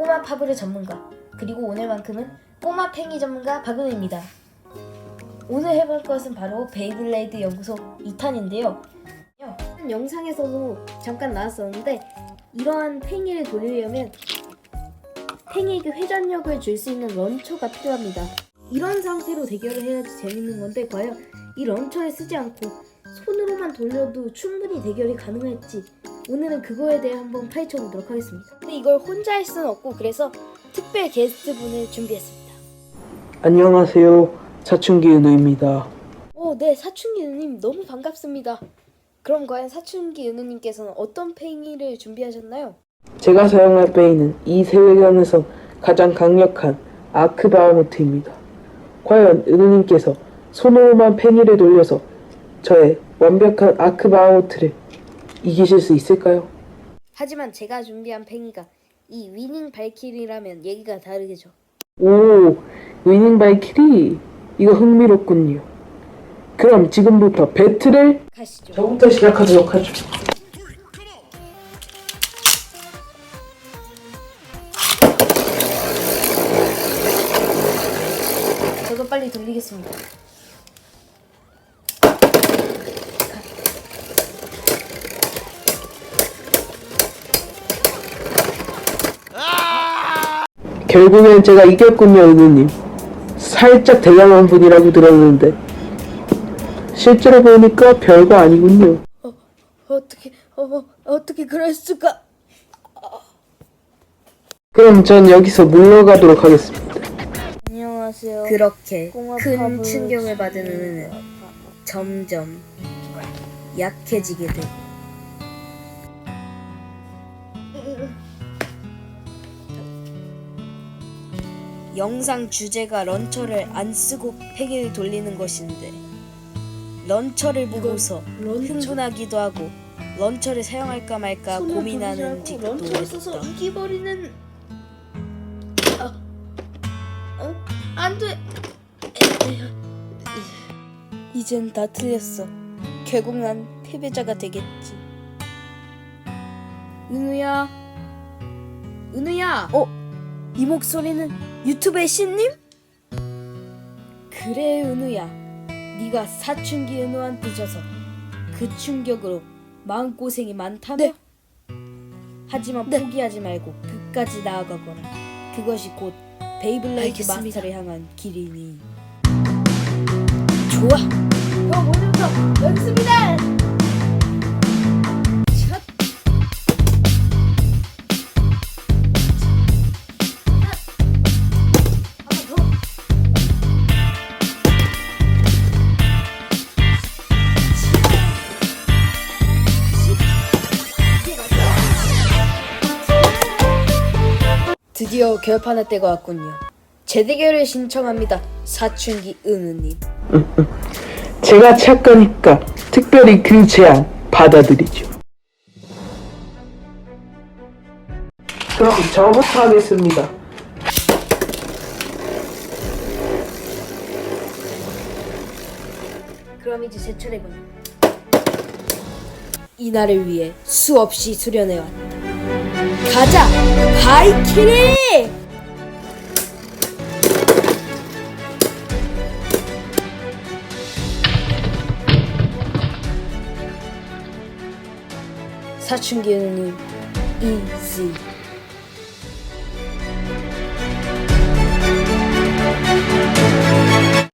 꼬마 파브르 전문가 그리고 오늘만큼은 꼬마 팽이 전문가 박은우입니다. 오늘 해볼 것은 바로 베이블레이드 연구소 2탄인데요. 영상에서도 잠깐 나왔었는데 이러한 팽이를 돌리려면 팽이에게 회전력을 줄 수 있는 런처가 필요합니다. 이런 상태로 대결을 해야지 재밌는 건데 과연 이 런처를 쓰지 않고 손으로만 돌려도 충분히 대결이 가능할지 오늘은 그거에 대해 한번 파헤쳐 보도록 하겠습니다. 근데 이걸 혼자 할 수는 없고 그래서 특별 게스트 분을 준비했습니다. 안녕하세요. 사춘기 은우입니다. 오, 네, 사춘기 은우님 너무 반갑습니다. 그럼 과연 사춘기 은우님께서는 어떤 팽이를 준비하셨나요? 제가 사용할 베이는 이 세계관에서 가장 강력한 아크바우무트입니다. 과연 은우님께서 손으로만 팽이를 돌려서 저의 완벽한 아크바우무트를 이기실 수 있을까요? 하지만 제가 준비한 팽이가 이 위닝 발키리라면 얘기가 다르겠죠. 오, 위닝 발키리 이거 흥미롭군요. 그럼 지금부터 배틀을 가시죠. 저부터 시작하도록 하죠. 저도 빨리 돌리겠습니다. 결국엔 제가 이겼군요, 은우님. 살짝 대담한 분이라고 들었는데 실제로 보니까 별거 아니군요. 어떻게 어, 어 어떻게 그럴 수가? 그럼 전 여기서 물러가도록 하겠습니다. 안녕하세요. 그렇게 큰 충격을 받은 은우는 점점 약해지게 돼. 영상 주제가 런처를 안 쓰고 팽이를 돌리는 것인데 런처를 보고서 흥분하기도 하고 런처를 사용할까 말까 고민하는 직도 있다. 이기버리는 아, 어? 안 돼. 이젠 다 틀렸어. 결국 난 패배자가 되겠지. 은우야. 은우야. 어? 이 목소리는 유튜브의 신님? 그래 은우야. 네가 사춘기 은우한테 져서 그 충격으로 마음고생이 많다며? 하지만 포기하지 말고 끝까지 나아가거라. 그것이 곧 베이블레이드 마스터를 향한 길이니. 좋아. 그럼 오늘부터 연습이다. 드디어 결판할 때가 왔군요. 재대결을 신청합니다. 사춘기 은우님. 제가 착하니까 특별히 그 제안 받아들이죠. 그럼 저부터 하겠습니다. 그럼 이제 제 차례군요. 이날을 위해 수없이 수련해왔다. 가자! 바이키리! 사춘기 은우님, 이지.